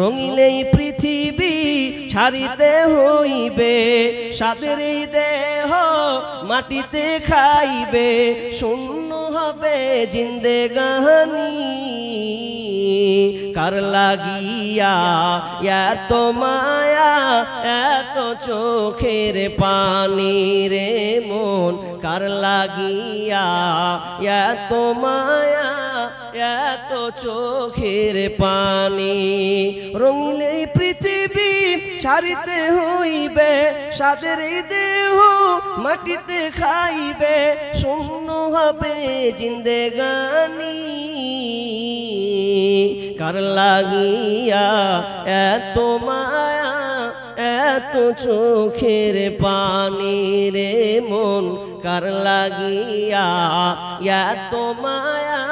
রঙিলেই পৃথিবী ছাড়িতে হইবে সাদের দেহ মাটিতে খাইবে, শূন্য হবে জিন্দে গাহানি। কার লাগিয়া এত মায়া, এত চোখের পানি রে মন, কার লাগিয়া এত মায়া এত চোখের পানি রঙিলে পৃথিবী ছাড়িতে হইবে সাদের দেহ মাটিতে খাইবে, শূন্য হবে জিন্দেগানি। কার লাগিয়া এত মায়া এত চোখের পানি রে মন কার লাগিয়া? এত মায়া,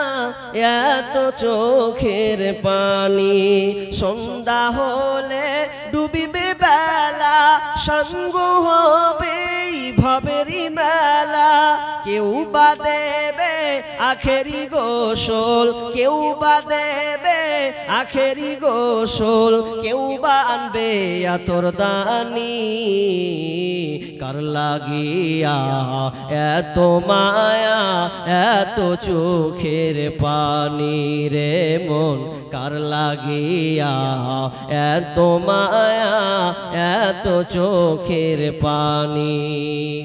এত চোখের পানি। সন্ধ্যা হলে ডুবিবে বেলা, সঙ্গ হবে এই ভবেরই মেলা। কেউ বা দেবে আখেরি গোসল, কেউ বা দেবে আখেরি গোসল কেউ বা আনবে আতর দানি। কার লাগিয়া এত মায়া, এত চোখের পানি রে মন। কার লাগিয়া এত মায়া, এত চোখের পানি।